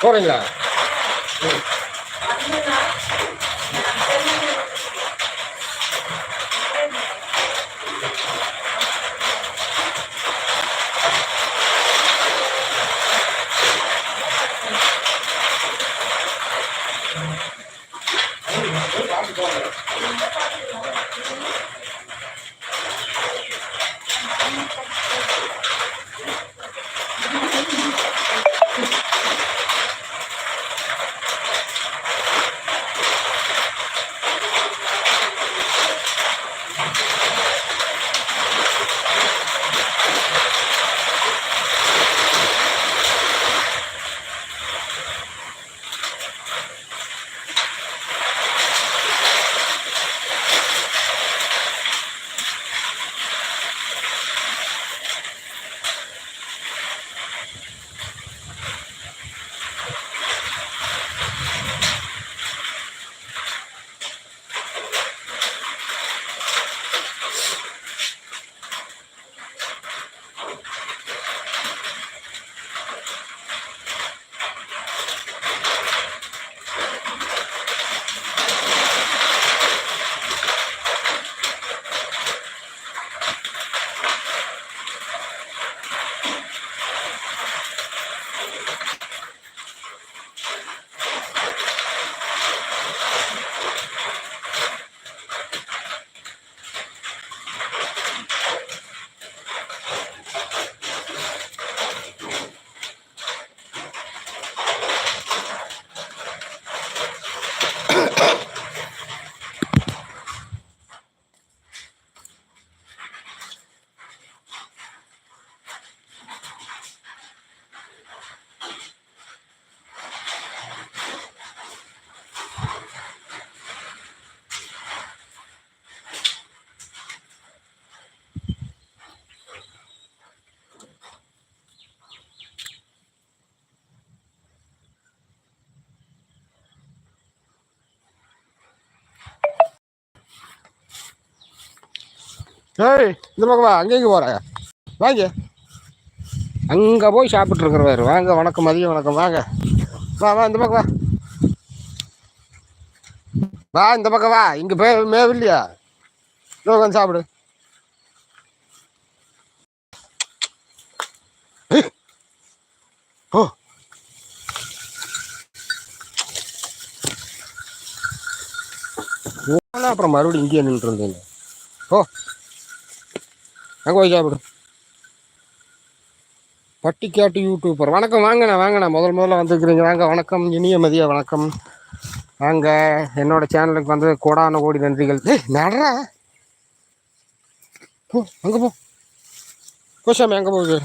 Córrenla. Sí. ஏய் இந்த பக்கம் வா அங்கேயும் இங்கே வாங்க. அங்கே போய் சாப்பிட்டு இருக்கிறவாரு வாங்க வணக்கம் மதியம் வணக்கம். வாங்க. வா வா இந்த பக்கம் வா. வா இந்த பக்கம் வா. இங்கே பே மேவில்லையா? இந்த பக்கம் வந்து சாப்பிடு ஓ அப்புறம் மறுபடியும் இங்கேயே நின்றுருந்தீங்க ஓ அங்கே போய் சாப்பிடு. பட்டிக்காட்டு யூடியூபர் வணக்கம் வாங்கண்ணா வாங்கண்ணா. முதல் முதல்ல வந்துருக்குறீங்க. வாங்க வணக்கம். இனிய மதிய வணக்கம். வாங்க என்னோட சேனலுக்கு வந்து கோடான கோடி நன்றிகள். ஏய் நடரா போ அங்கே போ. கோசாமி அங்கே போகுது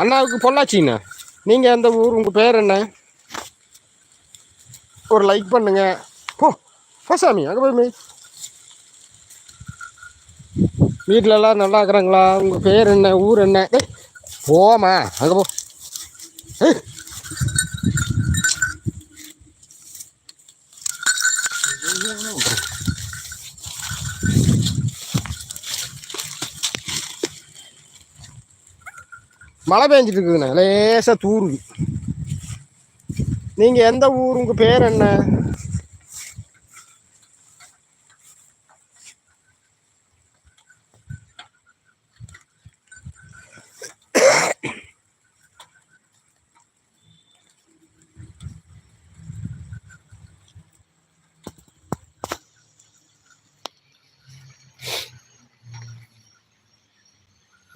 அண்ணாவுக்கு பொள்ளாச்சிண்ணா. நீங்கள் எந்த ஊர் உங்கள் பேர் என்ன? ஒரு லைக் பண்ணுங்க. போ கோசாமி அங்கே போய் வீட்டிலலாம் நல்லா இருக்கிறாங்களா? உங்கள் பேர் என்ன? ஊர் என்ன? டேய் போமா அங்கே போ. மழை பெஞ்சிட்டு இருக்குதுண்ணே. லேசாக தூருது. நீங்கள் எந்த ஊர்? உங்கள் பேர் என்ன?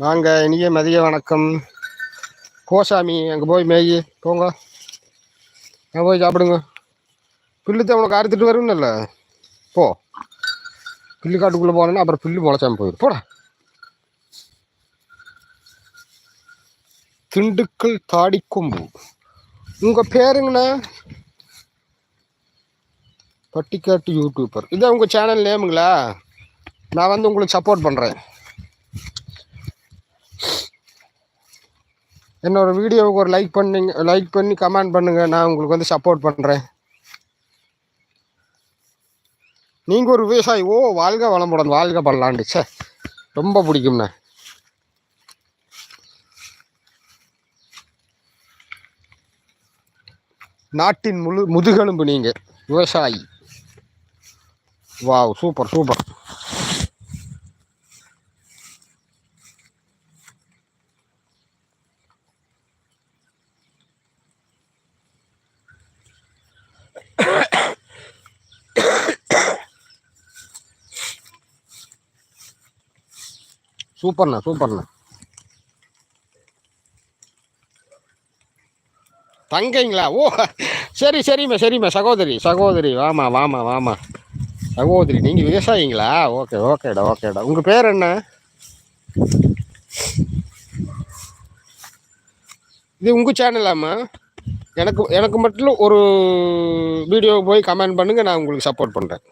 வாங்க இனிய மதிய வணக்கம். கோசாமி அங்கே போய் மேயி போங்க. நான் போய் சாப்பிடுங்க. புல்லுத்தை உனக்கு அறுத்துட்டு வரும்ல போ. புல்லு காட்டுக்குள்ளே போனேன்னா அப்புறம் புல்லு முளைச்சாம போயிடும் போடா. திண்டுக்கல் தாடிக்கொம்பு. உங்கள் பேருங்கண்ணா? பட்டிக்காட்டு யூடியூபர் இதான் உங்கள் சேனல் நேமுங்களா நான் வந்து உங்களுக்கு சப்போர்ட் பண்ணுறேன் என்னோட வீடியோவுக்கு ஒரு லைக் பண்ணிங்க லைக் பண்ணி கமெண்ட் பண்ணுங்கள் நான் உங்களுக்கு வந்து சப்போர்ட் பண்ணுறேன் நீங்கள் ஒரு விவசாயி ஓ வாழ்க வளமுடன் வாழ்க பல்லாண்டு. சே ரொம்ப பிடிக்கும்ண்ணே. நாட்டின் முழு முதுகெலும்பு நீங்கள் விவசாயி. வாவ் சூப்பர் சூப்பர் சூப்பர்ண்ணா சூப்பர்ண்ணா. தங்கைங்களா? ஓ சரி சரிம்மா சரிம்மா. சகோதரி சகோதரி. வாமா வாமா வாமா. சகோதரி நீங்கள் விவசாயிங்களா? ஓகே ஓகேடா ஓகேடா. உங்கள் பேர் என்ன? இது உங்கள் சேனலாம்மா. எனக்கு எனக்கு மட்டும் ஒரு வீடியோ போய் கமெண்ட் பண்ணுங்கள் நான் உங்களுக்கு சப்போர்ட் பண்ணுறேன்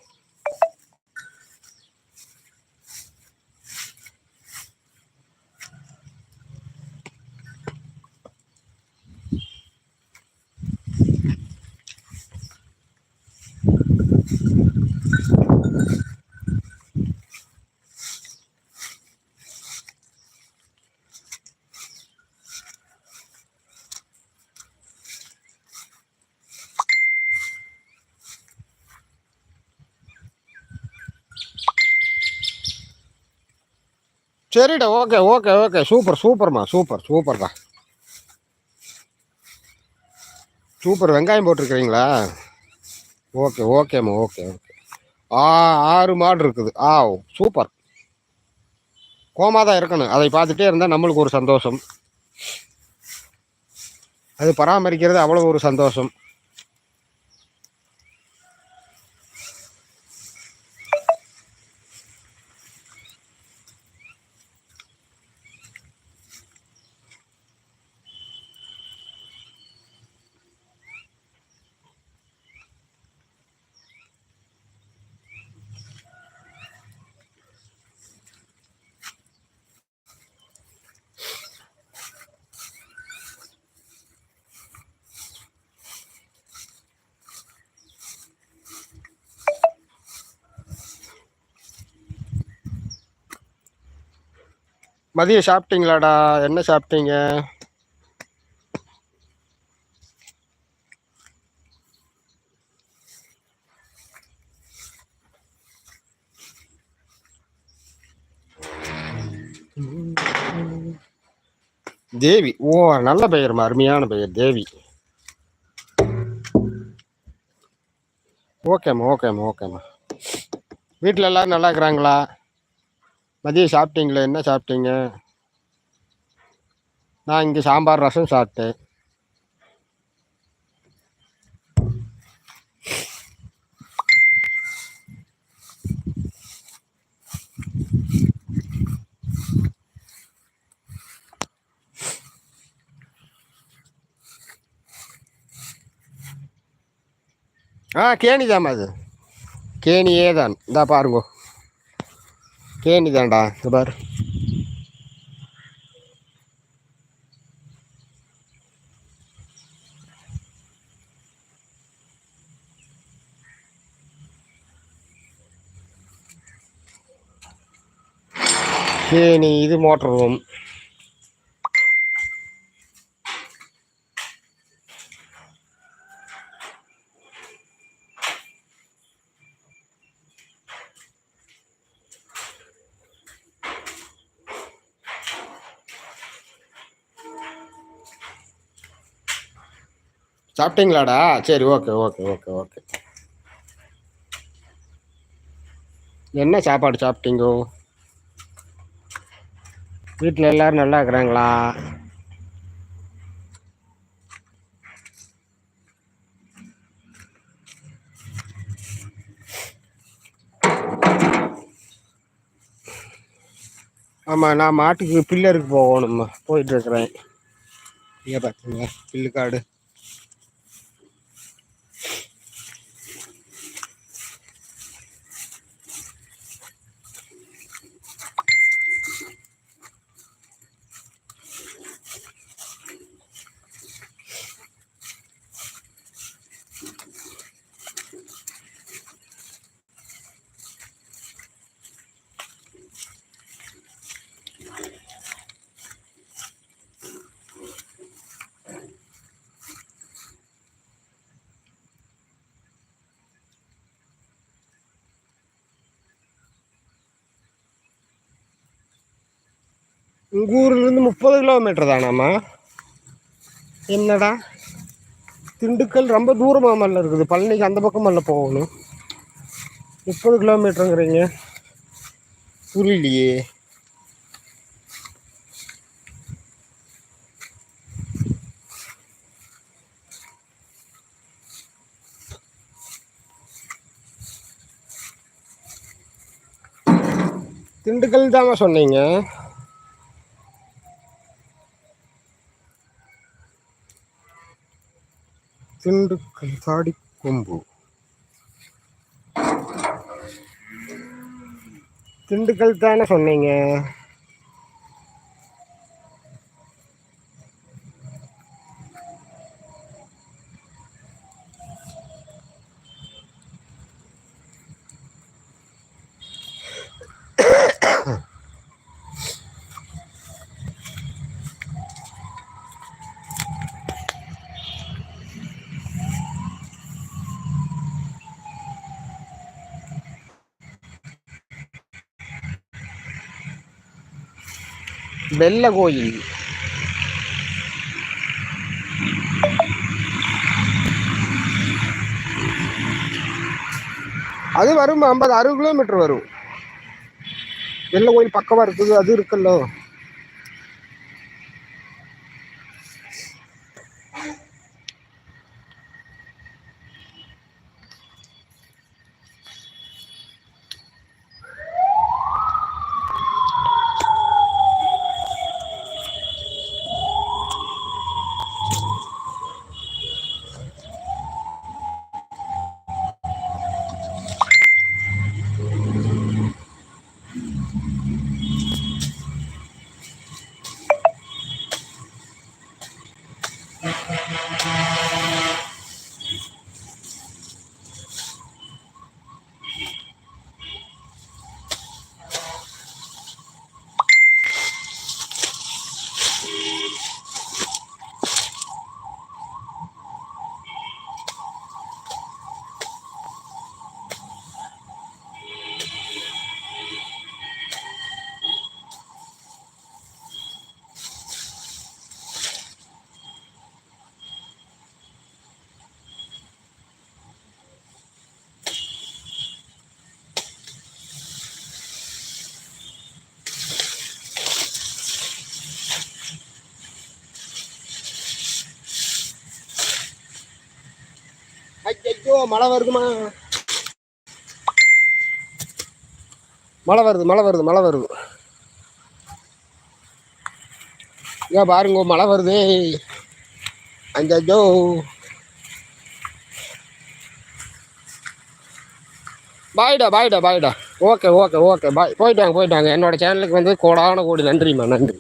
சரிடா ஓகே ஓகே ஓகே. சூப்பர் சூப்பர்மா சூப்பர் சூப்பர்டா. சூப்பர் வெங்காயம் போட்டிருக்கிறீங்களா? ஓகே ஓகேம்மா ஓகே ஓகே. ஆ ஆறு மாடு இருக்குது. ஆ சூப்பர். கோமா தான் இருக்கணும். அதை பார்த்துட்டே இருந்தால் நம்மளுக்கு ஒரு சந்தோஷம். அது பராமரிக்கிறது அவ்வளோ ஒரு சந்தோஷம். மதியம் சாப்பிட்டீங்களாடா? என்ன சாப்பிட்டீங்க? தேவி. ஓ நல்ல பெயர்மா அருமையான பெயர் தேவி. ஓகேம்மா ஓகேம்மா ஓகேம்மா. வீட்டில் எல்லாரும் நல்லா இருக்கிறாங்களா? மதியம் சாப்பிட்டீங்களே? என்ன சாப்பிட்டீங்க? நான் இங்கே சாம்பார் ரசம் சாப்பிட்டேன். ஆ கேணி தாம்மா அது. கேணியே தான் இந்தா பாருங்கோ. கேணி தான்டா இந்த பாரு கேணி இது மோட்டர் ரூம். சாப்பிட்டீங்களாடா? சரி ஓகே ஓகே ஓகே ஓகே. என்ன சாப்பாடு சாப்பிட்டீங்கோ? வீட்டில் எல்லாரும் நல்லா இருக்கிறாங்களா? ஆமாம் நான் மாட்டுக்கு பில்லருக்கு போகணும்மா. போயிட்டு இருக்கிறேன். இங்கே பார்த்தீங்க பில்லுக்காடு உங்கள் ஊர்லேருந்து முப்பது கிலோமீட்டர் தானாம்மா. என்னடா? திண்டுக்கல் ரொம்ப தூரமாக மேலே இருக்குது. பழனிக்கு அந்த பக்கம் மேலே போகணும். முப்பது கிலோமீட்டருங்கிறீங்க புரியலையே. திண்டுக்கல் தாம்மா சொன்னீங்க. திண்டுக்கல் தாடி கொம்பு. திண்டுக்கல் தானே சொன்னீங்க? வெள்ள கோயில். அது வரும் ஐம்பது அறுபது கிலோமீட்டர் வரும். வெள்ள கோயில் பக்கமாக இருக்குது அது இருக்குல்ல. மழை வருதுமா? மழை வருது மழை வருது மழை வருது. ஏன் பாருங்க மழை வருதே. அஞ்சோ பாய்டா பாய்டா பாய்டா ஓகே ஓகே ஓகே பாய் போயிட்டாங்க போயிட்டாங்க. என்னோட சேனலுக்கு வந்து கோடான கோடி நன்றிம்மா நன்றி.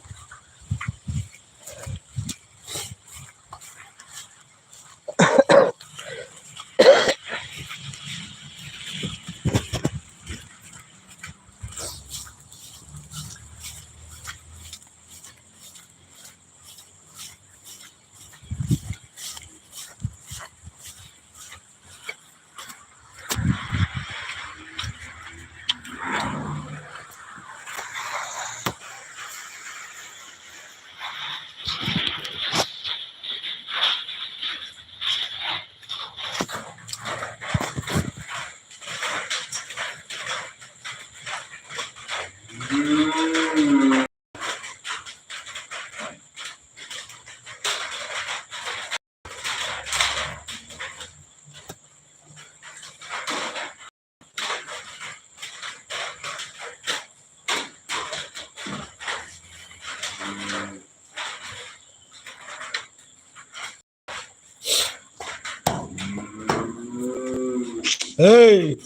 ஏய்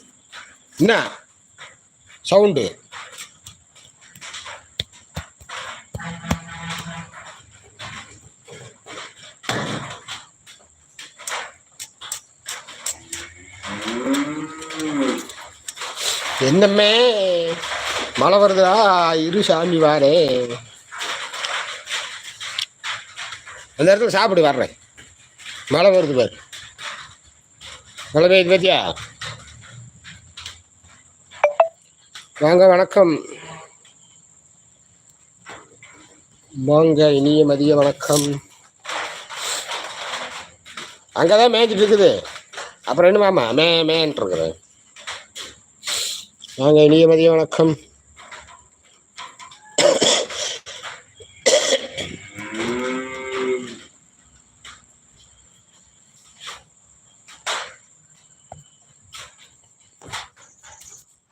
என்ன? சவுண்டு. என்னம்மே? மழை வருதா இரு சாமி வாரே. அந்த இடத்துல சாப்பிடு வர்றேன். மழை வருது பாரு. மழை பெய்யுது பார்த்தியா வாங்க வணக்கம். வாங்க இனிய மதிய வணக்கம். அங்கதான் மேய்ஞ்சிட்டு இருக்குது. அப்புறம் என்ன மாமா? மே மேன்ட்டு இருக்குது வாங்க இனிய மதிய வணக்கம்.